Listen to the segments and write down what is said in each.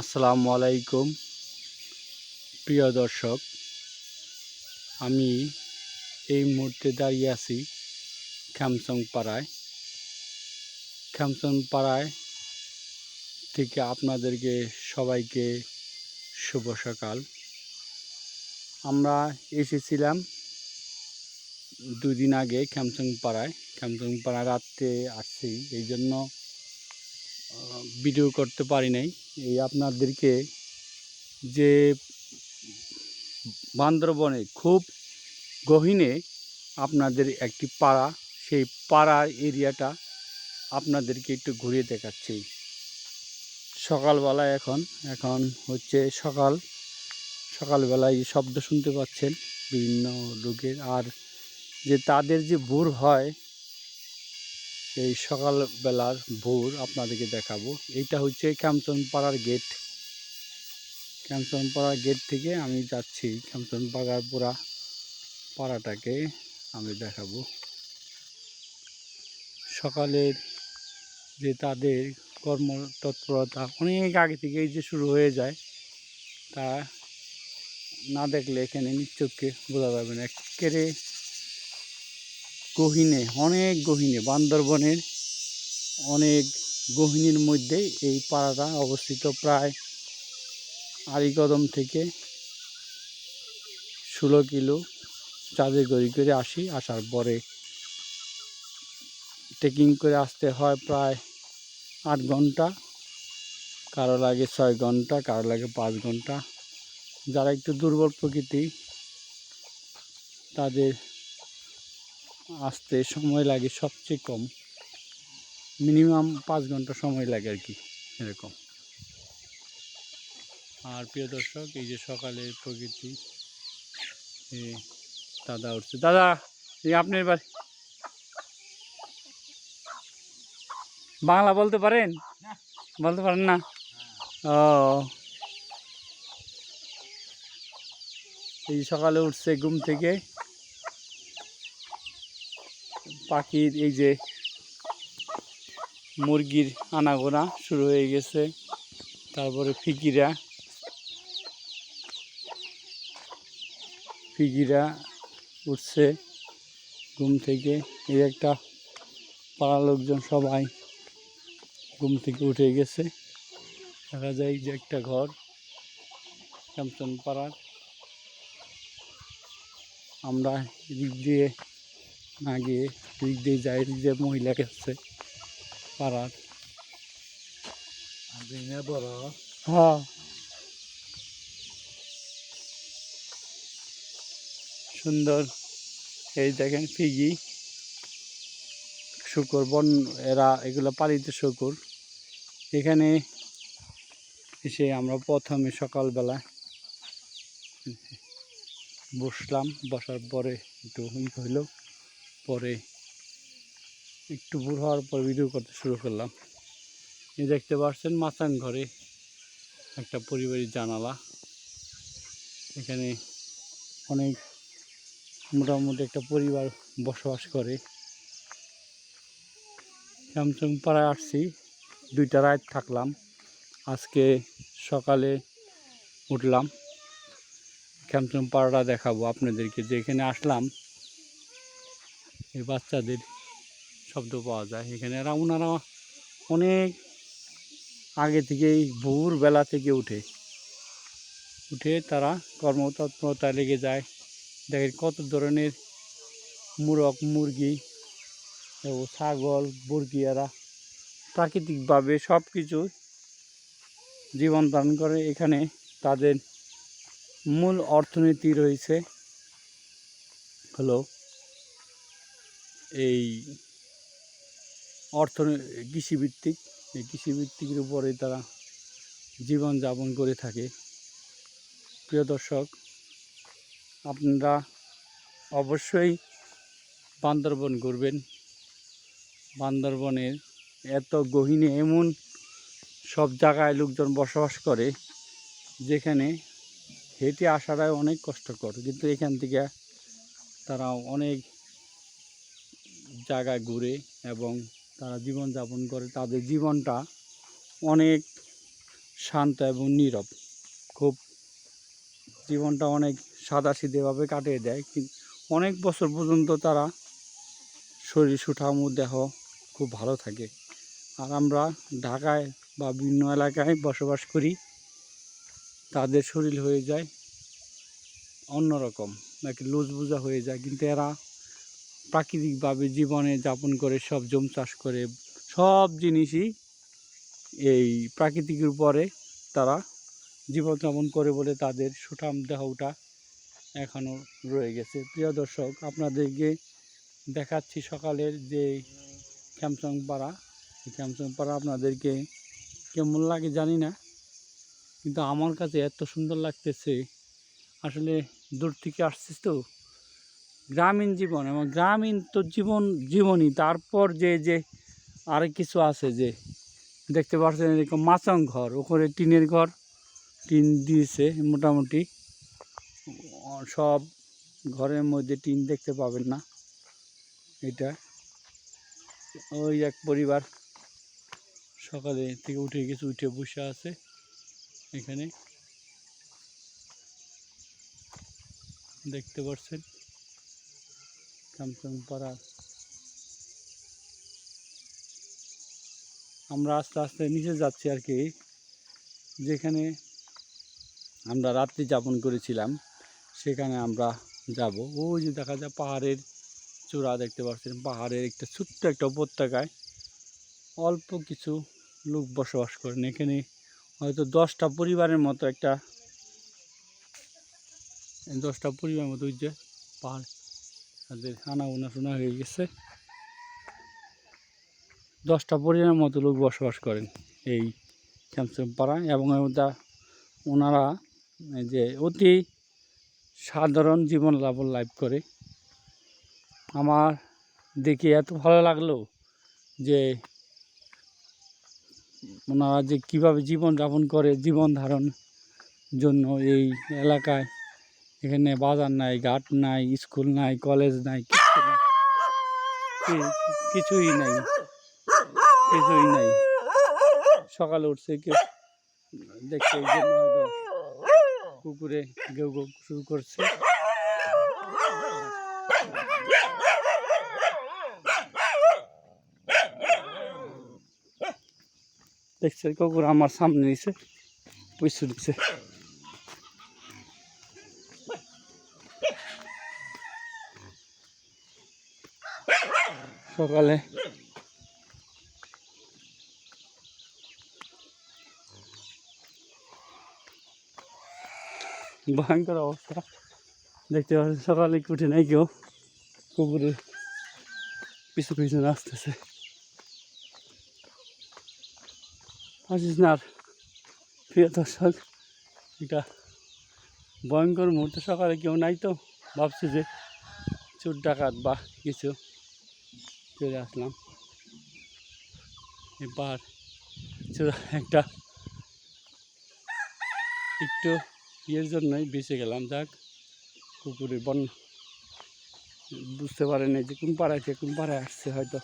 আসসালামু আলাইকুম। প্রিয় দর্শক, আমি এই মুহূর্তে দাঁড়িয়ে আছি খ্যামসং পাড়ায়। খ্যামসং পাড়ায় থেকে আপনাদেরকে সবাইকে শুভ সকাল। আমরা এসেছিলাম দুদিন আগে খ্যামসং পাড়ায়। খ্যামসং পাড়ায় রাত্রে আসছি, এই জন্য ভিডিও করতে পারি নাই। এই আপনাদেরকে যে বান্দরবনে খুব গহীনে আপনাদের একটি পাড়া, সেই পাড়ার এরিয়াটা আপনাদেরকে একটু ঘুরিয়ে দেখাচ্ছি। সকালবেলা এখন এখন হচ্ছে সকাল। সকালবেলায় শব্দ শুনতে পাচ্ছেন বিভিন্ন লোকের। আর যে তাদের যে ভোর হয় এই সকালবেলার ভোর আপনাদেরকে দেখাবো। এইটা হচ্ছে ক্যামসন পাড়ার গেট ক্যামসন পাড়ার গেট থেকে আমি যাচ্ছি। ক্যামসন পাড়ার পুরা পাড়াটাকে আমি দেখাবো। সকালের যে তাদের কর্মতৎপরতা, অনেক আগে থেকেই যে শুরু হয়ে যায়, তা না দেখলে এখানে নিশ্চয়কে বোঝা যাবে না। একেবারে গহীনে, অনেক গহীনে, বান্দরবনের অনেক গহীনের মধ্যে এই পাড়াটা অবস্থিত। প্রায় আড়িকদম থেকে ষোলো কিলো চাঁদে গড়ি করে আসি, আসার পরে ট্রেকিং করে আসতে হয় প্রায় আট ঘণ্টা, কারও লাগে ছয় ঘণ্টা, কারও লাগে পাঁচ ঘণ্টা। যারা একটু দুর্বল প্রকৃতি, তাদের আসতে সময় লাগে সবচেয়ে কম। মিনিমাম পাঁচ ঘণ্টা সময় লাগে আর কি, এরকম। আর প্রিয় দর্শক, এই যে সকালের প্রকৃতি দাদা উঠছে। দাদা এই আপনার বাড়ি বাংলা বলতে পারেন? বলতে পারেন না? ও। এই সকালে উঠছে ঘুম থেকে। পাখির এই যে মুরগির আনাগোনা শুরু হয়ে গেছে। তারপরে ফিকিরা ফিকিরা উঠছে ঘুম থেকে। এই একটা পাড়ার লোকজন সবাই ঘুম থেকে উঠে গেছে। দেখা যায় যে একটা ঘর শ্যামসন পাড়ার। আমরা এদিক দিয়ে না গিয়ে দিক দিয়ে যাই দিয়ে মহিলা গেছে পাড়ার। বড়। হ্যাঁ। সুন্দর। এই দেখেন ফিগি। শুকর বন এরা এগুলো পালিত শুকর। এখানে এসে আমরা প্রথমে সকালবেলা বসলাম বসার পরে একটু ই হইল। পরে একটু ভোর হওয়ার পর ভিডিও করতে শুরু করলাম। এই দেখতে পাচ্ছেন মাচান ঘরে একটা পরিবারের জানালা। এখানে অনেক মোটামুটি একটা পরিবার বসবাস করে। স্যামসং পাড়ায় আসছি, দুইটা রাত থাকলাম। আজকে সকালে উঠলাম। স্যামসং পাড়াটা দেখাবো আপনাদেরকে। যে এখানে আসলাম এই বাচ্চাদের শব্দ পাওয়া যায় এখানে। এরা ওনারা অনেক আগে থেকেই ভোর বেলা থেকে উঠে। উঠে তারা কর্মতৎপরতায় লেগে যায়। দেখেন কত ধরনের মুরগ, মুরগি ও ছাগল, মুরগি এরা প্রাকৃতিকভাবে সব কিছু জীবন ধারণ করে। এখানে তাদের মূল অর্থনীতি রয়েছে হলো এই অর্থনী, কৃষিভিত্তিক, এই কৃষিভিত্তিকের উপরে তারা জীবনযাপন করে থাকে। প্রিয় দর্শক, আপনারা অবশ্যই বান্দরবন ঘুরবেন। বান্দরবনের এত গহীনে এমন সব জায়গায় লোকজন বসবাস করে, যেখানে হেঁটে আসাটাই অনেক কষ্টকর। কিন্তু এখান থেকে তারা অনেক জায়গায় ঘুরে এবং তারা জীবনযাপন করে, তাদের জীবনটা অনেক শান্ত এবং নীরব। খুব জীবনটা অনেক সাদা সিধেভাবে কাটিয়ে দেয়। কিন্তু অনেক বছর পর্যন্ত তারা শরীর, সুঠামো দেহ খুব ভালো থাকে। আর আমরা ঢাকায় বা বিভিন্ন এলাকায় বসবাস করি, তাদের শরীর হয়ে যায় অন্যরকম, নাকি লুজ বুজা হয়ে যায়। কিন্তু এরা প্রাকৃতিকভাবে জীবনে যাপন করে সব জম চাষ করে সব জিনিসই এই প্রাকৃতিকের উপরে তারা জীবনযাপন করে বলে তাদের সুঠাম দেহটা এখনও রয়ে গেছে। প্রিয় দর্শক, আপনাদেরকে দেখাচ্ছি সকালের যে ক্যামসং পাড়া এই পাড়া আপনাদেরকে কেমন লাগে জানি না, কিন্তু আমার কাছে এত সুন্দর লাগতেছে। আসলে দূর থেকে আসছিস তো? গ্রামীণ জীবন এবং গ্রামীণ তো জীবন, জীবনই। তারপর যে যে আরেক কিছু আছে যে, দেখতে পাচ্ছেন এরকম মাচং ঘর ওখানে টিনের ঘর, টিন দিয়েছে মোটামুটি। সব ঘরের মধ্যে টিন দেখতে পাবেন না। এটা ওই এক পরিবার সকালে থেকে উঠে গেছে, উঠে বসে আছে এখানে। দেখতে পাচ্ছেন স্যামসাং পাড়া আমরা আস্তে আস্তে নিচে যাচ্ছি আর কি, যেখানে আমরা রাত্রি যাপন করেছিলাম, সেখানে আমরা যাব। ওই যে দেখা যায় পাহাড়ের চূড়া দেখতে পাচ্ছেন, পাহাড়ের একটা ছোট্ট একটা উপত্যকায় অল্প কিছু লোক বসবাস করেন। এখানে হয়তো দশটা পরিবারের মতো একটা, দশটা পরিবারের মতো ওই যে পাহাড় তাদের আনা উনা শোনা হয়ে গেছে। দশটা পরিবারের মতো লোক বসবাস করেন এই ক্যাম্পসং পাড়ায় এবং ওনারা যে অতি সাধারণ জীবন যাপন লাইভ করে। আমার দেখে এত ভালো লাগল যে ওনারা যে কীভাবে জীবন যাপন করে, জীবন ধারণ জন্য এই এলাকায় এখানে বাজার নাই, ঘাট নাই, স্কুল নাই, কলেজ নাই, কিচ্ছু নাই। কিছুই নাই কিছুই নাই। সকালে উঠছে, কেউ দেখছে জন্য কুকুরে গেউ শুরু করছে। দেখছে কুকুর আমার সামনে নিছে পুষু সকালে। ভয়ঙ্কর অবস্থা। দেখতে পাচ্ছেন, সকালে উঠে নাই কেউ। কুকুরের পিছু পিছনে আসতেছে আসিস না আর। প্রিয় দর্শক, এটা ভয়ঙ্কর মুহূর্তে। সকালে কেউ নাই তো। ভাবছি যে চোর ডাকাত বা কিছু চলে আসলাম। এবার একটা একটু ইয়ের জন্যই বেঁচে গেলাম, যাক কুকুরের বন বুঝতে পারেনি যে কোন পাড়ায় কোন পাড়ায় আসছে হয়তো।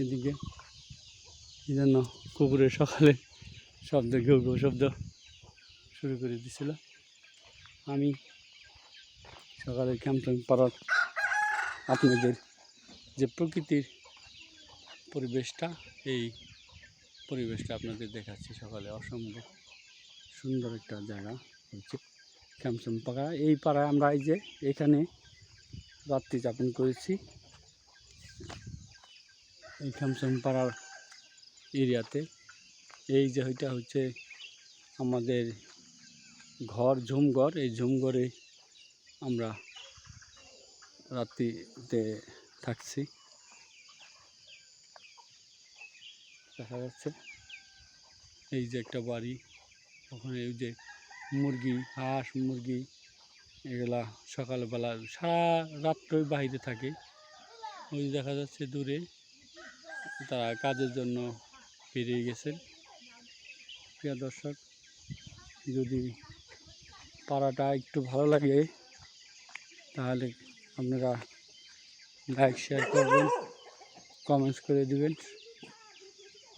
এদিকে এই জন্য কুকুরের সকালে শব্দ, ঘেউ ঘেউ শব্দ শুরু করে দিছিল। আমি সকালে ক্যাম্পিং পাড়ার আপনাদের যে প্রকৃতির পরিবেশটা, এই পরিবেশটা আপনাদের দেখাচ্ছি সকালে। অসম্ভব সুন্দর একটা জায়গা হচ্ছে ক্যামসন পাড়া এই পাড়ায় আমরা এই যে এখানে রাত্রি যাপন করেছি। এই ক্যামসন পাড়ার এরিয়াতে। এই যে ওইটা হচ্ছে আমাদের ঘর, ঝুমঘর। এই ঝুমঘরে আমরা রাত্রিতে থাকছি। দেখা যাচ্ছে। এই যে একটা বাড়ি, ওখানে এই যে মুরগি, হাঁস, মুরগি, এগুলা সকালবেলা সারা রাত্রই বাইরে থাকে। ওই দেখা যাচ্ছে দূরে তারা কাজের জন্য বেরিয়ে গেছেন প্রিয় দর্শক, যদি পাড়াটা একটু ভালো লাগে, তাহলে আপনারা লাইক শেয়ার করবেন কমেন্টস করে দিবেন।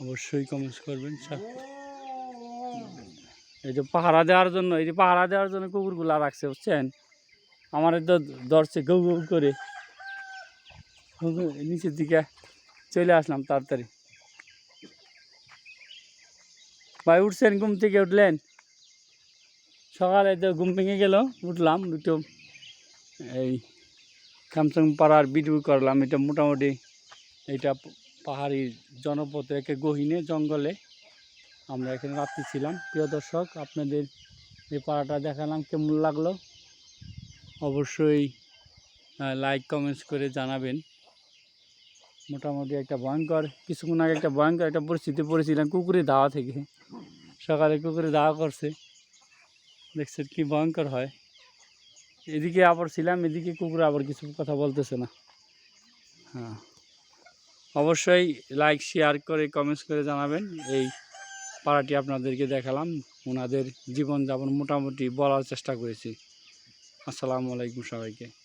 অবশ্যই কমেন্টস করবেন এই যে পাহারা দেওয়ার জন্য, এই যে পাহারা দেওয়ার জন্য কুকুরগুলো রাখছে, বুঝছেন? আমার তো ধরছে গৌ গৌ করে। নিচের দিকে চলে আসলাম তাড়াতাড়ি। ভাই, উঠছেন ঘুম থেকে, উঠলেন? সকালে তো ঘুম ভেঙে গেল, উঠলাম একটু এই স্যামসাং পাড়ার ভিডিও করলাম, এটা মোটামুটি এটা পাহাড়ি জনপথ একে গহীনে জঙ্গলে আমরা এখানে রাত্রি ছিলাম প্রিয় দর্শক, আপনাদের এই পাড়াটা দেখালাম, কেমন লাগল? অবশ্যই লাইক কমেন্টস করে জানাবেন। মোটামুটি একটা ভয়ঙ্কর, কিছুক্ষণ আগে একটা ভয়ঙ্কর একটা পরিস্থিতি পড়েছিলাম কুকুরে ধাওয়া থেকে। সকালে কুকুরে ধাওয়া করছে। দেখছেন কি ভয়ঙ্কর হয়। এদিকে আবার ছিলাম, এদিকে কুকুর আবার কিছু কথা বলতেছে না। হ্যাঁ। অবশ্যই লাইক শেয়ার করে কমেন্টস করে জানাবেন। এই পাড়াটি আপনাদেরকে দেখালাম ওনাদের জীবনযাপন মোটামুটি বলার চেষ্টা করেছি। আসসালামু আলাইকুম সবাইকে।